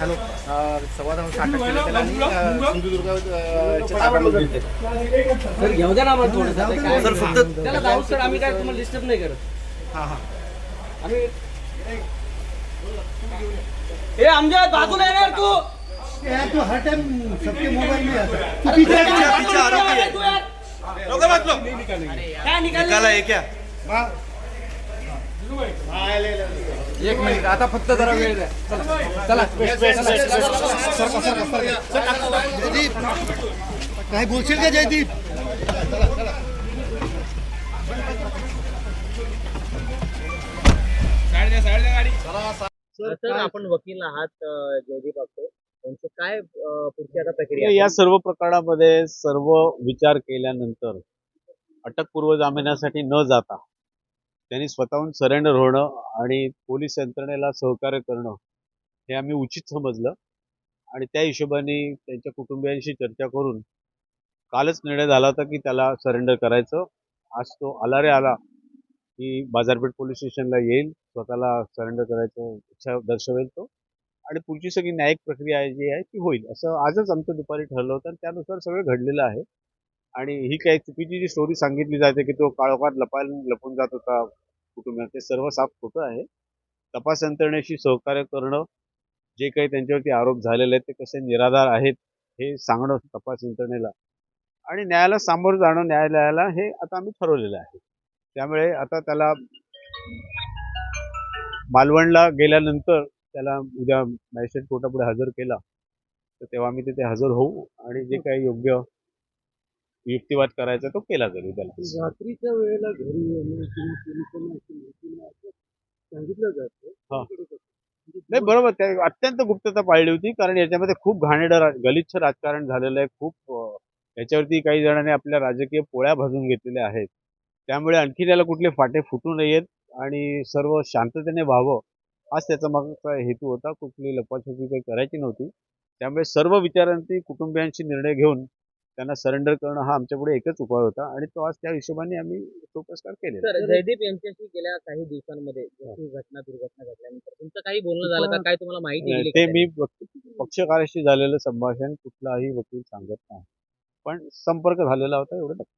Hello. सव्वा दहा सिंधुदुर्ग घेऊ द्या ना आम्हाला थोडं सर फक्त त्याला जाऊ सर आम्ही काय तुम्हाला डिस्टर्ब नाही करत. हां हां. आम्ही ए आमच्या बाजूला येणार तू. यार तो हर टाइम सबके मोबाइल में आता है। पीछे- पीछे आरोपी है. तू यार. लोकं मत लो. काय निकाल? निकाला आहे क्या? एक मिनिट आता फक्त जरा वेळ द्या चला जयदीप काय बोलशील का जयदीप सर आपण वकील आहात अं, जयदीप आपटे त्यांचं काय अं, पुढची आता प्रक्रिया या सर्व प्रकरणामध्ये सर्व विचार केल्यानंतर अटकपूर्व जामिनासाठी न जाता त्यांनी स्वतःहून सरेंडर होणं आणि पोलीस यंत्रणेला सहकार्य करणं हे आम्ही उचित समजलं. आणि त्या हिशोबाने त्यांच्या कुटुंबियांशी चर्चा करून कालच निर्णय झाला होता की त्याला सरेंडर करायचं. आज तो आला रे आला की बाजारपेठ पोलीस स्टेशनला येईल स्वतःला सरेंडर करायचं इच्छा दर्शवेल तो. आणि पुढची सगळी न्यायिक प्रक्रिया आहे जी आहे ती होईल. असं आजच आमचं दुपारी ठरलं होतं आणि त्यानुसार सगळं घडलेलं आहे. आणि ही काही चुकीची जी स्टोरी सांगितली जाते की तो काळोखात लपायला लपून जात होता कुटुंबात ते सर्व साफ खोटं आहे. तपास यंत्रणेशी सहकार्य करणं जे काही त्यांच्यावरती आरोप झालेले आहेत ते कसे निराधार आहेत हे सांगणं तपास यंत्रणेला. आणि न्यायाला सामोरं जाणं न्यायालयाला हे आता आम्ही ठरवलेलं आहे. त्यामुळे आता त्याला मालवणला गेल्यानंतर त्याला उद्या मॅजिस्ट्रेट कोर्टापुढे हजर केला. तर तेव्हा आम्ही तिथे हजर होऊ आणि जे काही योग्य युक्तिवाद करायचा तो केला जाईल त्याला. रात्रीच्या वेळेला घरी येणं किंवा पोलिसांना अशी माहिती नाही असं सांगितलं जातं. हा. नाही बरोबर त्या अत्यंत गुप्तता पाळली होती कारण याच्यामध्ये खूप घाणेरडं रा- गलिच्छ राजकारण झालेलं आहे खूप याच्यावरती काही जणांनी आपल्या राजकीय पोळ्या भाजून घेतलेल्या आहेत. त्यामुळे आणखी त्याला कुठले फाटे फुटू नयेत आणि सर्व शांततेने व्हावं हाच त्याचा मागचा हेतू होता. कुठली लपाछपी काही करायची नव्हती. त्यामुळे सर्व विचारांती कुटुंबियांशी निर्णय घेऊन त्यांना सरेंडर करणं हा आमच्यापुढे एकच उपाय होता आणि तो आज त्या हिशोबाने आम्ही तो पुरस्कार केलेला सर जयदीप यांच्याशी गेल्या काही दिवसांमध्ये जशी घटना दुर्घटना घडल्यानंतर तुमचं काही बोलणं झालं का? काय तुम्हाला माहिती नाही, दिली ते का? मी वक- पक्षकाराशी झालेलं संभाषण कुठलाही वकील सांगत नाही. पण संपर्क झालेला होता एवढं नक्की.